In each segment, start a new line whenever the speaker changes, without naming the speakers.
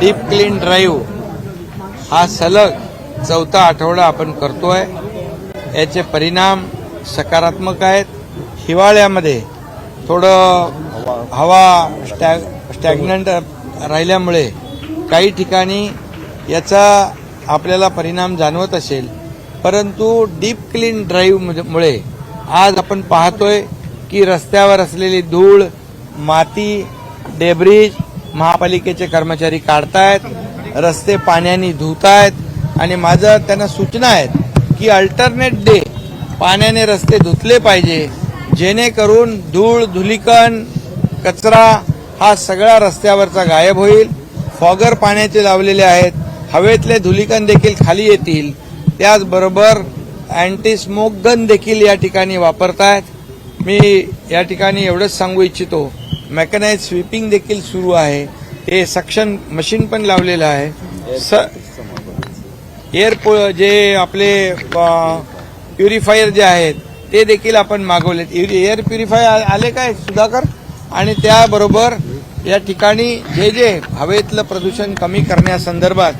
Deep clean drive हा सलग चौथा आठवडा आपण करतोय. याचे परिणाम सकारात्मक आहेत. हिवाळ्यामध्ये थोडं हवा स्टॅ स्टॅग्नंट राहिल्यामुळे काही ठिकाणी याचा आपल्याला परिणाम जाणवत असेल. परंतु डीप क्लीन ड्राईव्हमुळे आज आपण पाहतोय की रस्त्यावर असलेली धूळ माती डेब्रिज महापालिकेचे कर्मचारी काढतायत रस्ते पाण्याने धुतायत आणि माझं त्यांना सूचना आहेत की अल्टरनेट डे पाण्याने रस्ते धुतले पाहिजे जेणेकरून धूळ धुलीकण कचरा हा सगळा रस्त्यावरचा गायब होईल. फॉगर पाण्याचे लावलेले आहेत हवेतले धुलीकण देखील खाली येतील. त्याचबरोबर अँटी स्मोक गन देखील या ठिकाणी वापरतायत. मी या ठिकाणी एवढंच सांगू इच्छितो. मेकनाइज स्वीपिंग देखील सुरू आहे. ते सक्शन मशीन पण लावलेलं आहे. स एअर जे आपले प्युरिफायर जे आहेत ते देखील आपण मागवलेत. एअर प्युरिफायर आले काय सुधाकर? आणि त्याबरोबर या ठिकाणी जे जे हवेतलं प्रदूषण कमी करण्यासंदर्भात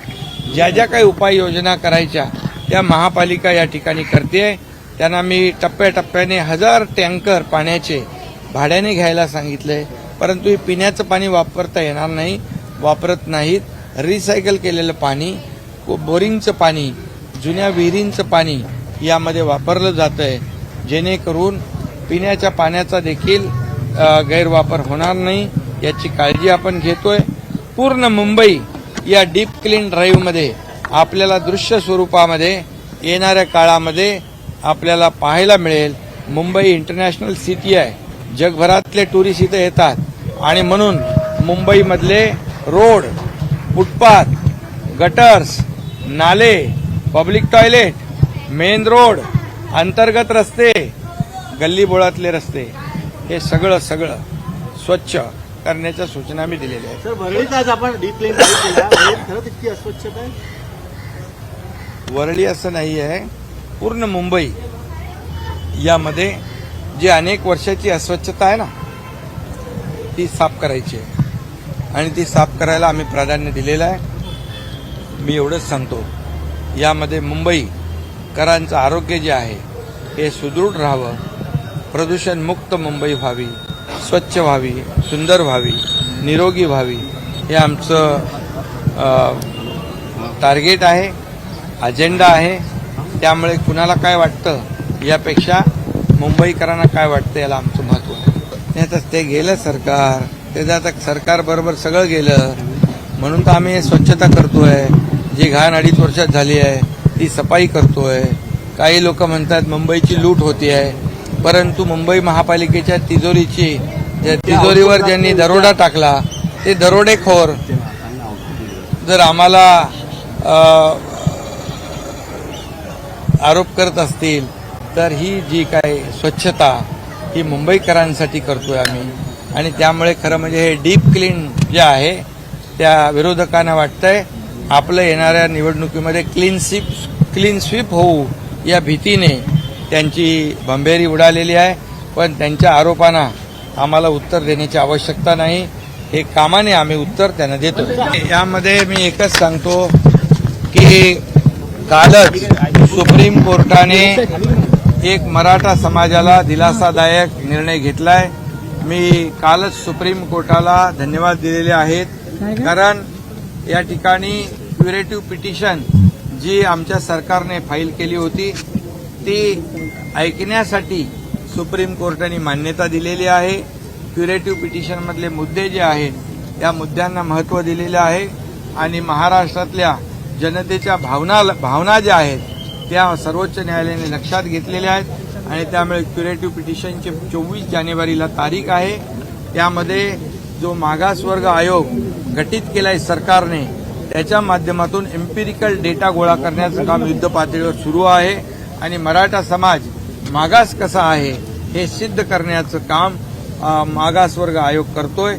ज्या ज्या काही उपाययोजना करायच्या त्या महापालिका या ठिकाणी करते. त्यांना मी टप्प्याटप्प्याने हजार टँकर पाण्याचे भाड्याने घ्यायला सांगितलंय. परंतु हे पिण्याचं पाणी वापरता येणार नाही वापरत नाहीत. रिसायकल केलेलं पाणी बोरिंगचं पाणी जुन्या विहिरींचं पाणी यामध्ये वापरलं जातं आहे जेणेकरून पिण्याच्या पाण्याचा देखील गैरवापर होणार नाही याची काळजी आपण घेतोय. पूर्ण मुंबई या डीप क्लीन ड्राईव्हमध्ये आपल्याला दृश्य स्वरूपामध्ये येणाऱ्या काळामध्ये आपल्याला पाहायला मिळेल. मुंबई इंटरनॅशनल सिटी आहे. जगभरातले टुरिस्ट इथं येतात. आणि म्हणून मुंबईमधले रोड फुटपाथ गटर्स नाले पब्लिक टॉयलेट मेन रोड अंतर्गत रस्ते गल्लीबोळातले रस्ते हे सगळं सगळं स्वच्छ करण्याच्या सूचना मी दिलेल्या आहेत.
सर आज आपण इतकी अस्वच्छता आहे?
वरळी असं नाही आहे. पूर्ण मुंबई यामध्ये जी अनेक वर्षाची अस्वच्छता आहे ना ती साफ करायची आहे. आणि ती साफ करायला आम्ही प्राधान्य दिलेलं आहे. मी एवढंच सांगतो. यामध्ये मुंबईकरांचं आरोग्य जे आहे हे सुदृढ राहावं. प्रदूषणमुक्त मुंबई व्हावी स्वच्छ व्हावी सुंदर व्हावी निरोगी व्हावी. हे आमचं टार्गेट आहे अजेंडा आहे. त्यामुळे कुणाला काय वाटतं यापेक्षा मुंबईकरांना काय वाटतं याला आमचं नाही आता ते गेलं सरकार. त्याचं आता सरकार बरोबर सगळं गेलं म्हणून तर आम्ही हे स्वच्छता करतोय. जी घाण अडीच वर्षात झाली आहे ती सफाई करतोय. काही लोक म्हणतात मुंबईची लूट होती आहे. परंतु मुंबई महापालिकेच्या तिजोरीची ज्या तिजोरीवर ज्यांनी दरोडा टाकला ते दरोडेखोर. जर आम्हाला आरोप करत असतील तर ही जी काय स्वच्छता ही मुंबईकरांसाठी करतोय आम्ही. आणि त्यामुळे खरं म्हणजे हे डीप क्लीन जे आहे त्या विरोधकांना वाटतंय आपलं येणाऱ्या निवडणुकीमध्ये क्लीन स्वीप क्लीन स्वीप होऊ या भीतीने त्यांची भंभेरी उडालेली आहे. पण त्यांच्या आरोपांना आम्हाला उत्तर देण्याची आवश्यकता नाही. हे कामाने आम्ही उत्तर त्यांना देतो यामध्ये मी एकच सांगतो की कालच सुप्रीम कोर्टाने एक मराठा समाजाला दिलासादायक निर्णय घेतलाय. मी कालच सुप्रीम कोर्टाला धन्यवाद दिलेले आहेत. कारण या ठिकाणी क्युरेटिव्ह पिटिशन जी आमच्या सरकारने फाईल केली होती ती ऐकण्यासाठी सुप्रीम कोर्टाने मान्यता दिलेली आहे. क्युरेटिव्ह पिटिशनमधले मुद्दे जे आहेत या मुद्द्यांना महत्त्व दिलेलं आहे. आणि महाराष्ट्रातल्या जनतेच्या भावना भावना ज्या आहेत त्या सर्वोच्च न्यायालयाने लक्षात घेतलेल्या आहेत आणि त्यामुळे क्युरेटिव्ह पिटिशनची चोवीस जानेवारीला तारीख आहे. त्यामध्ये जो मागासवर्ग आयोग गठीत केलाय सरकारने त्याच्या माध्यमातून एम्पिरिकल डेटा गोळा करण्याचं काम युद्ध पातळीवर सुरू आहे आणि मराठा समाज मागास कसा आहे हे सिद्ध करण्याचं काम मागासवर्ग आयोग करतोय.